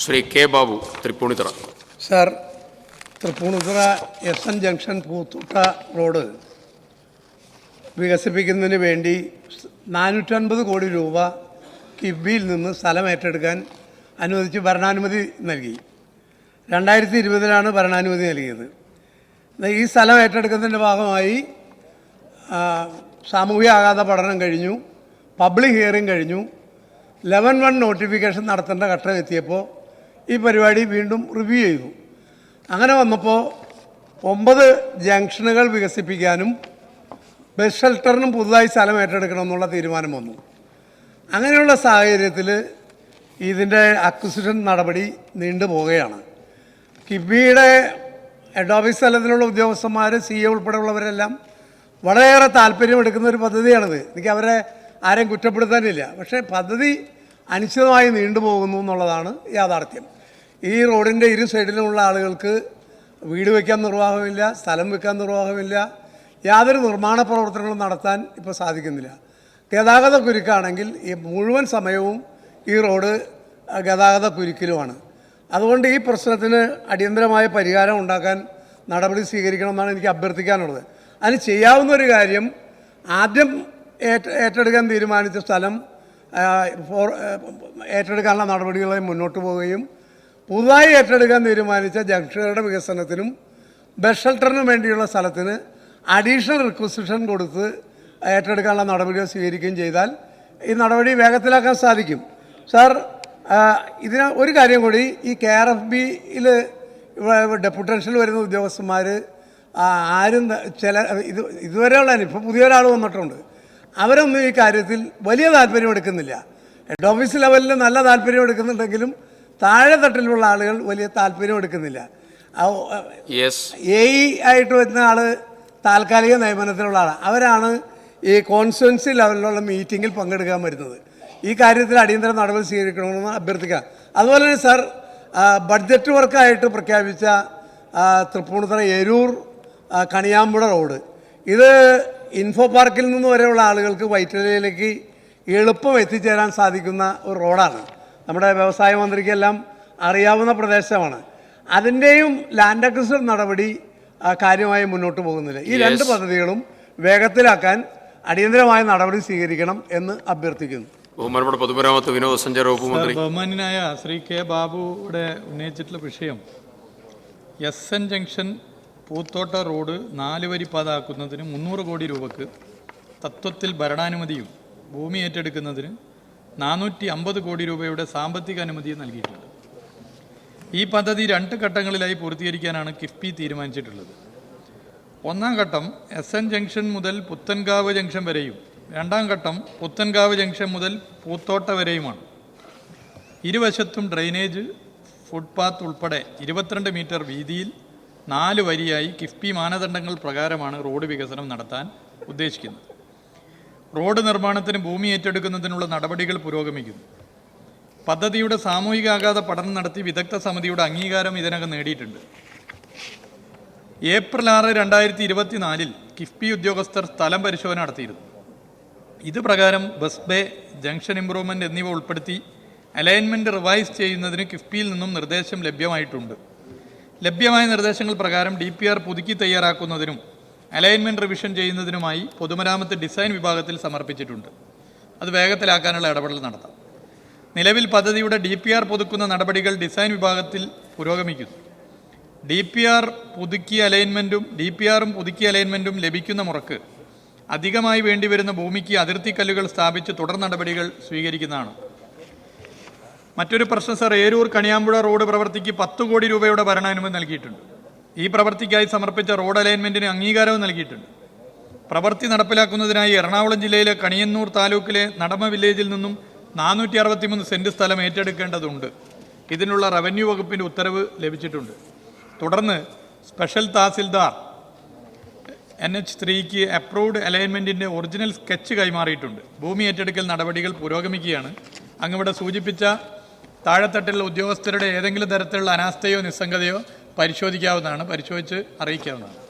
Shri K Babu Thrippunithura. Sir Thrippunithura S N junction Poothotta road വികസിപ്പിക്കുന്നതിന് വേണ്ടി നാനൂറ്റൻപത് കോടി രൂപ കിബിയിൽ നിന്ന് സ്ഥലം ഏറ്റെടുക്കാൻ അനുവദിച്ച് ഭരണാനുമതി നൽകി. രണ്ടായിരത്തി ഇരുപതിലാണ് ഭരണാനുമതി നൽകിയത്. ഈ സ്ഥലം ഏറ്റെടുക്കുന്നതിന്റെ ഭാഗമായി സാമൂഹ്യ ആഘാത പഠനം കഴിഞ്ഞു പബ്ലിക് ഹിയറിംഗ് കഴിഞ്ഞു ലെവൻ വൺ നോട്ടിഫിക്കേഷൻ നടത്തേണ്ട ഘട്ടം എത്തിയപ്പോൾ ഈ പരിപാടി വീണ്ടും റിവ്യൂ ചെയ്തു. അങ്ങനെ വന്നപ്പോൾ ഒമ്പത് ജംഗ്ഷനുകൾ വികസിപ്പിക്കാനും ബസ് ഷെൽട്ടറിനും പുതുതായി സ്ഥലം ഏറ്റെടുക്കണമെന്നുള്ള തീരുമാനം വന്നു. അങ്ങനെയുള്ള സാഹചര്യത്തിൽ ഇതിന്റെ അക്വിസിഷൻ നടപടി നീണ്ടുപോവുകയാണ് കിബിയുടെ ഹെഡ് ഓഫീസ് തലത്തിലുള്ള ഉദ്യോഗസ്ഥന്മാർ സി എ ഉൾപ്പെടെയുള്ളവരെല്ലാം വളരെയേറെ താല്പര്യമെടുക്കുന്ന ഒരു പദ്ധതിയാണിത്. എനിക്ക് അവരെ ആരെയും കുറ്റപ്പെടുത്താനില്ല. പക്ഷേ പദ്ധതി അനിശ്ചിതമായി നീണ്ടുപോകുന്നു എന്നുള്ളതാണ് യാഥാർത്ഥ്യം. ഈ റോഡിന്റെ ഇരു സൈഡിലുമുള്ള ആളുകൾക്ക് വീട് വയ്ക്കാൻ നിർവാഹമില്ല സ്ഥലം വെക്കാൻ നിർവാഹമില്ല യാതൊരു നിർമ്മാണ പ്രവർത്തനങ്ങളും നടത്താൻ ഇപ്പോൾ സാധിക്കുന്നില്ല. ഗതാഗത കുരുക്കാണെങ്കിൽ ഈ മുഴുവൻ സമയവും ഈ റോഡ് ഗതാഗത കുരുക്കിലുമാണ്. അതുകൊണ്ട് ഈ പ്രശ്നത്തിന് അടിയന്തരമായ പരിഹാരം ഉണ്ടാക്കാൻ നടപടി സ്വീകരിക്കണമെന്നാണ് എനിക്ക് അഭ്യർത്ഥിക്കാനുള്ളത്. അതിന് ചെയ്യാവുന്ന ഒരു കാര്യം ആദ്യം ഏറ്റ ഏറ്റെടുക്കാൻ തീരുമാനിച്ച സ്ഥലം ഏറ്റെടുക്കാനുള്ള നടപടികളെ മുന്നോട്ട് പോവുകയും പുതുതായി ഏറ്റെടുക്കാൻ തീരുമാനിച്ച ജംഗ്ഷനുകളുടെ വികസനത്തിനും ബസ് ഷെൽട്ടറിനും വേണ്ടിയുള്ള സ്ഥലത്തിന് അഡീഷണൽ റിക്വസിഷൻ കൊടുത്ത് ഏറ്റെടുക്കാനുള്ള നടപടികൾ സ്വീകരിക്കുകയും ചെയ്താൽ ഈ നടപടി വേഗത്തിലാക്കാൻ സാധിക്കും. സാർ ഇതിന് ഒരു കാര്യം കൂടി ഈ കെ ആർ എഫ് ബിയിൽ ഡെപ്യൂട്ടേഷനിൽ വരുന്ന ഉദ്യോഗസ്ഥന്മാർ ആരും ചില ഇത് ഇതുവരെയുള്ള ഇപ്പോൾ പുതിയൊരാൾ വന്നിട്ടുണ്ട്. അവരൊന്നും ഈ കാര്യത്തിൽ വലിയ താല്പര്യം എടുക്കുന്നില്ല. ഹെഡ് ഓഫീസ് ലെവലിൽ നല്ല താല്പര്യം എടുക്കുന്നുണ്ടെങ്കിലും താഴെ തട്ടിലുള്ള ആളുകൾ വലിയ താല്പര്യം എടുക്കുന്നില്ല. എ ഇ ആയിട്ട് വരുന്ന ആൾ താൽക്കാലിക നിയമനത്തിലുള്ള ആളാണ് അവരാണ് ഈ കോൺസ്റ്റുവൻസി ലെവലിലുള്ള മീറ്റിങ്ങിൽ പങ്കെടുക്കാൻ വരുന്നത്. ഈ കാര്യത്തിൽ അടിയന്തര നടപടി സ്വീകരിക്കണമെന്ന് അഭ്യർത്ഥിക്കാം. അതുപോലെ തന്നെ സർ ബഡ്ജറ്റ് വർക്കായിട്ട് പ്രഖ്യാപിച്ച തൃപ്പൂണിത്തറ എരൂർ കണിയാമ്പുഴ റോഡ്. ഇത് ഇൻഫോ പാർക്കിൽ നിന്ന് വരെയുള്ള ആളുകൾക്ക് വൈറ്റിലയിലേക്ക് എളുപ്പം എത്തിച്ചേരാൻ സാധിക്കുന്ന ഒരു റോഡാണ്. നമ്മുടെ വ്യവസായ മന്ത്രിക്കെല്ലാം അറിയാവുന്ന പ്രദേശമാണ്. അതിന്റെയും ലാൻഡ് അക്വിസിഷൻ നടപടി കാര്യമായി മുന്നോട്ട് പോകുന്നില്ല. ഈ രണ്ട് പദ്ധതികളും വേഗത്തിലാക്കാൻ അടിയന്തരമായ നടപടി സ്വീകരിക്കണം എന്ന് അഭ്യർത്ഥിക്കുന്നു. ബഹുമാനപ്പെട്ട പൊതുമരാമത്ത് വിനോദസഞ്ചാര വകുപ്പ് മന്ത്രി ബഹുമാനായ ശ്രീ കെ ബാബുവിടെ ഉന്നയിച്ചിട്ടുള്ള വിഷയം S N junction Poothotta road നാല് വരി പാതാക്കുന്നതിന് മുന്നൂറ് കോടി രൂപക്ക് തത്വത്തിൽ ഭരണാനുമതിയും ഭൂമി ഏറ്റെടുക്കുന്നതിന് നാനൂറ്റി അമ്പത് കോടി രൂപയുടെ സാമ്പത്തിക അനുമതി നൽകിയിട്ടുണ്ട്. ഈ പദ്ധതി രണ്ട് ഘട്ടങ്ങളിലായി പൂർത്തീകരിക്കാനാണ് കിഫ്ബി തീരുമാനിച്ചിട്ടുള്ളത്. ഒന്നാം ഘട്ടം എസ് എൻ ജംഗ്ഷൻ മുതൽ പുത്തൻകാവ് ജംഗ്ഷൻ വരെയും രണ്ടാം ഘട്ടം പുത്തൻകാവ് ജംഗ്ഷൻ മുതൽ പൂത്തോട്ട വരെയുമാണ്. ഇരുവശത്തും ഡ്രെയിനേജ് ഫുട്പാത്ത് ഉൾപ്പെടെ ഇരുപത്തിരണ്ട് മീറ്റർ വീതിയിൽ നാല് വരിയായി കിഫ്ബി മാനദണ്ഡങ്ങൾ പ്രകാരമാണ് റോഡ് വികസനം നടത്താൻ ഉദ്ദേശിക്കുന്നത്. റോഡ് നിർമ്മാണത്തിന് ഭൂമി ഏറ്റെടുക്കുന്നതിനുള്ള നടപടികൾ പുരോഗമിക്കുന്നു. പദ്ധതിയുടെ സാമൂഹികാഘാത പഠനം നടത്തി വിദഗ്ധ സമിതിയുടെ അംഗീകാരം ഇതിനകം നേടിയിട്ടുണ്ട്. ഏപ്രിൽ ആറ് രണ്ടായിരത്തി ഇരുപത്തിനാലിൽ കിഫ്ബി ഉദ്യോഗസ്ഥർ സ്ഥലം പരിശോധന നടത്തിയിരുന്നു. ഇതുപ്രകാരം ബസ് ബേ ജംഗ്ഷൻ ഇംപ്രൂവ്മെന്റ് എന്നിവ ഉൾപ്പെടുത്തി അലൈൻമെന്റ് റിവൈസ് ചെയ്യുന്നതിന് കിഫ്ബിയിൽ നിന്നും നിർദ്ദേശം ലഭ്യമായിട്ടുണ്ട്. ലഭ്യമായ നിർദ്ദേശങ്ങൾ പ്രകാരം ഡി പുതുക്കി തയ്യാറാക്കുന്നതിനും അലൈൻമെന്റ് റിവിഷൻ ചെയ്യുന്നതിനുമായി പൊതുമരാമത്ത് ഡിസൈൻ വിഭാഗത്തിൽ സമർപ്പിച്ചിട്ടുണ്ട്. അത് വേഗത്തിലാക്കാനുള്ള ഇടപെടൽ നടത്താം. നിലവിൽ പദ്ധതിയുടെ ഡി പി ആർ പുതുക്കുന്ന നടപടികൾ ഡിസൈൻ വിഭാഗത്തിൽ പുരോഗമിക്കുന്നു. ഡി പി ആർ പുതുക്കിയ അലൈൻമെന്റും ഡി പി ആറും പുതുക്കിയ അലൈൻമെന്റും ലഭിക്കുന്ന മുറക്ക് അധികമായി വേണ്ടിവരുന്ന ഭൂമിക്ക് അതിർത്തി കല്ലുകൾ സ്ഥാപിച്ച് തുടർ നടപടികൾ സ്വീകരിക്കുന്നതാണ്. മറ്റൊരു പ്രശ്നം സർ. ഏരൂർ കണിയാമ്പുഴ റോഡ് പ്രവർത്തിക്ക് പത്ത് കോടി രൂപയുടെ ഭരണാനുമതി നൽകിയിട്ടുണ്ട്. ഈ പ്രവൃത്തിക്കായി സമർപ്പിച്ച റോഡ് അലൈൻമെന്റിന് അംഗീകാരവും നൽകിയിട്ടുണ്ട്. പ്രവൃത്തി നടപ്പിലാക്കുന്നതിനായി എറണാകുളം ജില്ലയിലെ കണിയന്നൂർ താലൂക്കിലെ നടമ വില്ലേജിൽ നിന്നും നാനൂറ്റി അറുപത്തിമൂന്ന് സെന്റ് സ്ഥലം ഏറ്റെടുക്കേണ്ടതുണ്ട്. ഇതിനുള്ള റവന്യൂ വകുപ്പിന്റെ ഉത്തരവ് ലഭിച്ചിട്ടുണ്ട്. തുടർന്ന് സ്പെഷ്യൽ തഹസിൽദാർ എൻ എച്ച് ത്രീക്ക് അപ്രൂവ്ഡ് അലൈൻമെന്റിന്റെ ഒറിജിനൽ സ്കെച്ച് കൈമാറിയിട്ടുണ്ട്. ഭൂമി ഏറ്റെടുക്കൽ നടപടികൾ പുരോഗമിക്കുകയാണ്. അങ്ങിവിടെ സൂചിപ്പിച്ച താഴെത്തട്ടിലുള്ള ഉദ്യോഗസ്ഥരുടെ ഏതെങ്കിലും തരത്തിലുള്ള അനാസ്ഥയോ നിസ്സംഗതയോ പരിശോധിക്കാവുന്നതാണ് പരിശോധിച്ച് അറിയിക്കാവുന്നതാണ്.